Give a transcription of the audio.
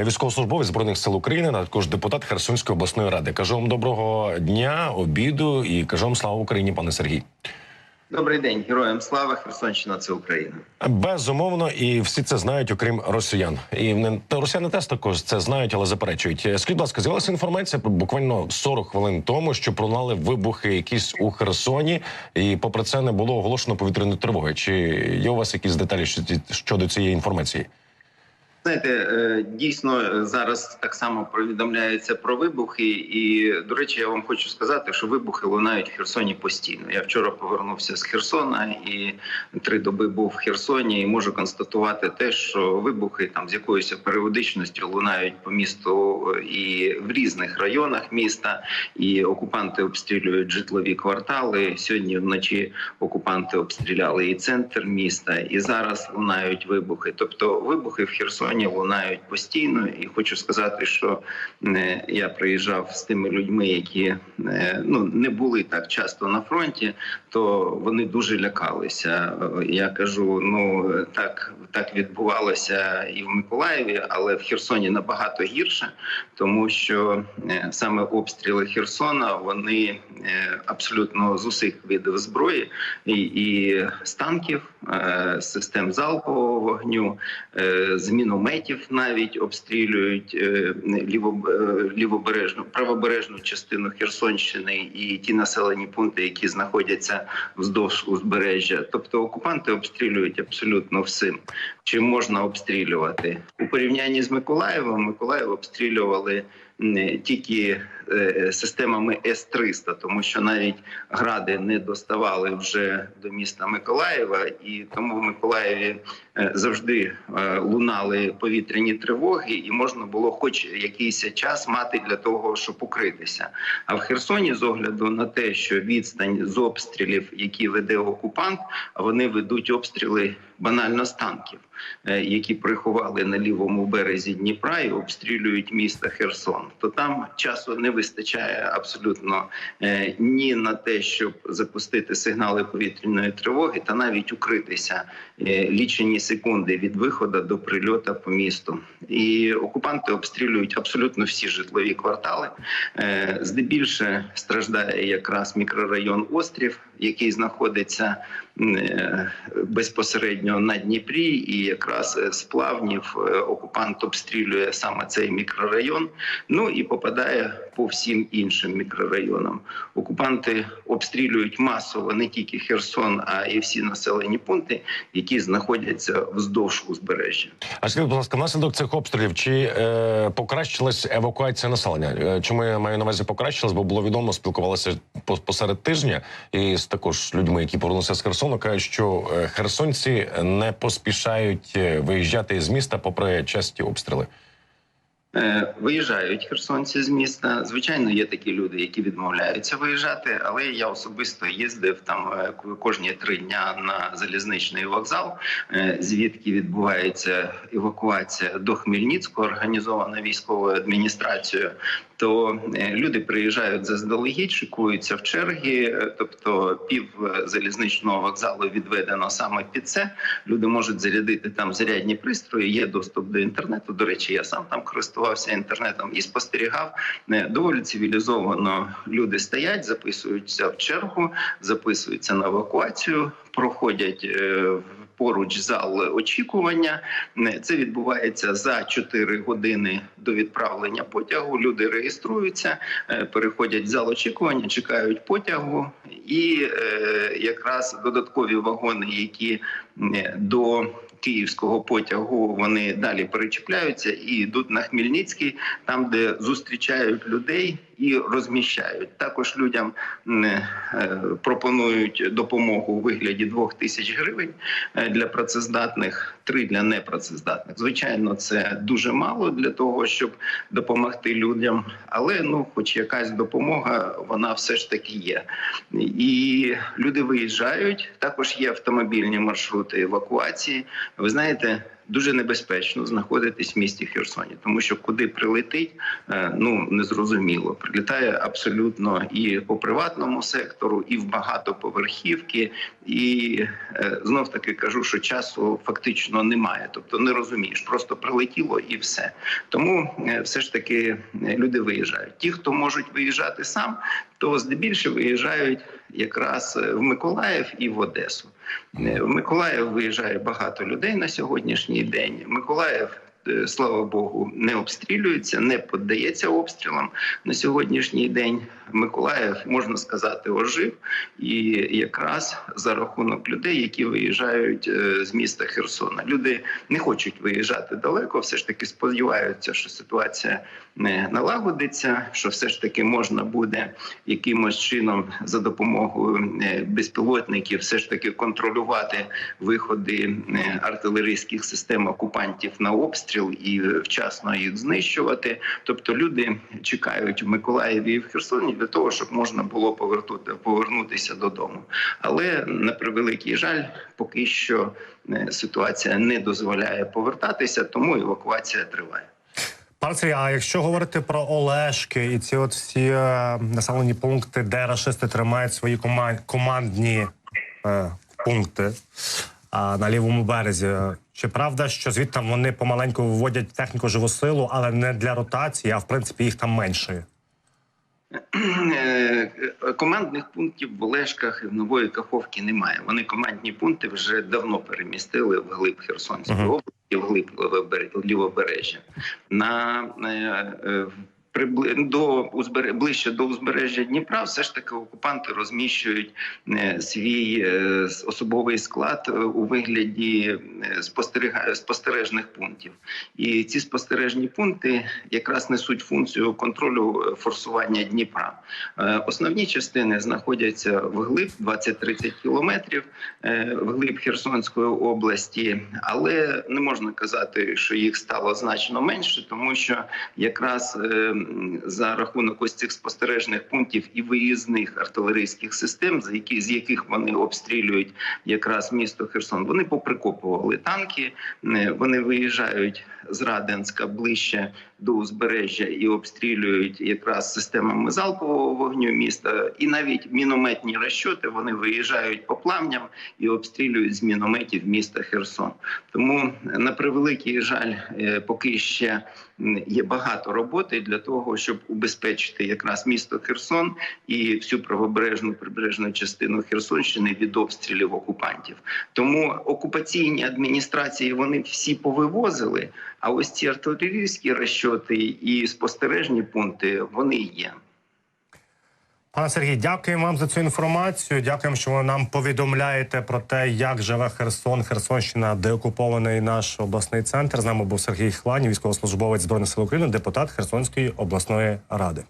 Військовослужбовець збройних сил України, а також депутат Херсонської обласної ради. Кажу вам доброго дня, обіду і кажу вам слава Україні, пане Сергій. Добрий день, героям слава Херсонщина. Це Україна. Безумовно, і всі це знають, окрім росіян. І не та росіяни теж також це знають, але заперечують. Скажіть, будь ласка, з'явилася інформація про буквально 40 хвилин тому, що пролунали вибухи якісь у Херсоні, і попри це не було оголошено повітряної тривоги. Чи є у вас якісь деталі щодо цієї інформації? Знаєте, е, дійсно е, зараз так само повідомляється про вибухи, і до речі, я вам хочу сказати, що вибухи лунають в Херсоні постійно. Я вчора повернувся з Херсона і три доби був в Херсоні, і можу констатувати те, що вибухи там з якоюсь періодичністю лунають по місту е, і в різних районах міста. І окупанти обстрілюють житлові квартали. Сьогодні вночі окупанти обстріляли і центр міста, і зараз лунають вибухи. Тобто вибухи в Херсоні лунають постійно. І хочу сказати, що е, я приїжджав з тими людьми, які е, ну не були так часто на фронті, то вони дуже лякалися. Я кажу, ну так, так відбувалося і в Миколаєві, але в Херсоні набагато гірше, тому що е, саме обстріли Херсона вони абсолютно з усіх видів зброї і, і з танків, систем залпового вогню, е, з мінометів навіть обстрілюють е, е, лівобережну правобережну частину Херсонщини і ті населені пункти, які знаходяться вздовж узбережжя. Тобто окупанти обстрілюють абсолютно всім, чим можна обстрілювати у порівнянні з Миколаєвом. Миколаїв обстрілювали не тільки системами С-300, тому що навіть гради не доставали вже до міста Миколаєва, і тому в Миколаєві е, завжди е, лунали повітряні тривоги, і можна було хоч якийсь час мати для того, щоб укритися. А в Херсоні, з огляду на те, що відстань з обстрілів, які веде окупант, вони ведуть обстріли банально з танків, е, які приховали на лівому березі Дніпра і обстрілюють місто Херсон. То там часу не вистачає абсолютно е, ні на те, щоб запустити сигнали повітряної тривоги, та навіть укритися е, лічені секунди від виходу до прильота по місту. І окупанти обстрілюють абсолютно всі житлові квартали. Здебільше страждає якраз мікрорайон Острів, який знаходиться безпосередньо на Дніпрі, і якраз з плавнів е, окупант обстрілює саме цей мікрорайон. Ну і попадає по всім іншим мікрорайонам. Окупанти обстрілюють масово не тільки Херсон, а і всі населені пункти, які знаходяться вздовж узбережжя. А скажіть, будь ласка, внаслідок цих обстрілів чи е, покращилась евакуація населення? Е, Чому я маю на увазі покращилась? Бо було відомо, спілкувалися посеред тижня і з також людьми, які повернулися з Херсону, кажуть, що е, херсонці не поспішають е, виїжджати з міста попри часті обстріли. Е, Виїжджають херсонці з міста. Звичайно, є такі люди, які відмовляються виїжджати, але я особисто їздив там е, кожні три дня на залізничний вокзал, е, звідки відбувається евакуація до Хмельницького, організована військовою адміністрацією. То люди приїжджають заздалегідь, шикуються в черги, тобто пів залізничного вокзалу відведено саме під це. Люди можуть зарядити там зарядні пристрої. Є доступ до інтернету. До речі, я сам там користувався інтернетом і спостерігав. Е, Доволі цивілізовано люди стоять, записуються в чергу, записуються на евакуацію, проходять. е, Поруч зал очікування Е, це відбувається за 4 години до відправлення потягу. Люди реєструються, переходять в зал очікування, чекають потягу, і якраз додаткові вагони, які до київського потягу вони далі перечіпляються і йдуть на Хмельницький, там де зустрічають людей і розміщають. Також людям е, пропонують допомогу у вигляді двох тисяч гривень е, для працездатних, три для непрацездатних. Звичайно, це дуже мало для того, щоб допомогти людям, але ну, хоч якась допомога, вона все ж таки є. І люди виїжджають. Також є автомобільні маршрути евакуації. Ви знаєте, дуже небезпечно знаходитись в місті Херсоні, тому що куди прилетить, е, ну незрозуміло. Прилітає абсолютно і по приватному сектору, і в багатоповерхівки, і е, знов таки кажу, що часу фактично немає, тобто не розумієш, просто прилетіло і все. Тому е, все ж таки люди виїжджають. Ті, хто можуть виїжджати сам, то здебільшого виїжджають якраз в Миколаїв і в Одесу. В Миколаїв виїжджає багато людей на сьогоднішній день. Миколаїв. Е, Слава Богу, не обстрілюється, не піддається обстрілам на сьогоднішній день. Миколаїв можна сказати ожив, і якраз за рахунок людей, які виїжджають е, з міста Херсона. Люди не хочуть виїжджати далеко. Все ж таки сподіваються, що ситуація не налагодиться, що все ж таки можна буде якимось чином за допомогою е, безпілотників, все ж таки контролювати виходи артилерійських систем окупантів на обстріл і е, вчасно їх знищувати. Тобто люди чекають в Миколаєві і в Херсоні для того, щоб можна було повертути повернутися додому. Але на превеликий жаль, поки що е, ситуація не дозволяє повертатися, тому евакуація триває. Пане Сергій, а якщо говорити про Олешки і ці от всі е, населені пункти, де рашисти тримають свої кома- командні е, пункти а, на лівому березі, чи правда, що звідти вони помаленьку виводять техніку живу силу, але не для ротації, а в принципі їх там менше? Е, Командних пунктів в Олешках і в Нової Каховці немає. Вони командні пункти вже давно перемістили в глиб Херсонської області, в глиб лівобережжя. На е, е, до узбере- ближче до узбережжя Дніпра, все ж таки окупанти розміщують е, свій е, особовий склад е, у вигляді спостережних пунктів. І ці спостережні пункти якраз несуть функцію контролю форсування Дніпра. Основні частини знаходяться вглиб 20-30 кілометрів е, вглиб Херсонської області, але не можна казати, що їх стало значно менше, тому що якраз за рахунок ось цих спостережних пунктів і виїзних артилерійських систем, за які з яких вони обстрілюють якраз місто Херсон, вони поприкопували танки, е, вони виїжджають з Раденська ближче до узбережжя і обстрілюють якраз системами залпового вогню міста, і навіть мінометні розчоти вони виїжджають по пламням і обстрілюють з мінометів міста Херсон. Тому на превеликий жаль, е, поки ще є багато роботи для того, щоб убезпечити якраз місто Херсон і всю правобережну прибережну частину Херсонщини від обстрілів окупантів. Тому окупаційні адміністрації вони всі повивозили. А ось ці артилерійські розчоти і спостережні пункти вони є. Пане Сергій, дякуємо вам за цю інформацію. Дякуємо, що ви нам повідомляєте про те, як живе Херсон, Херсонщина, де окупований наш обласний центр. З нами був Сергій Хлань, військовослужбовець збройних сил України, депутат Херсонської обласної ради.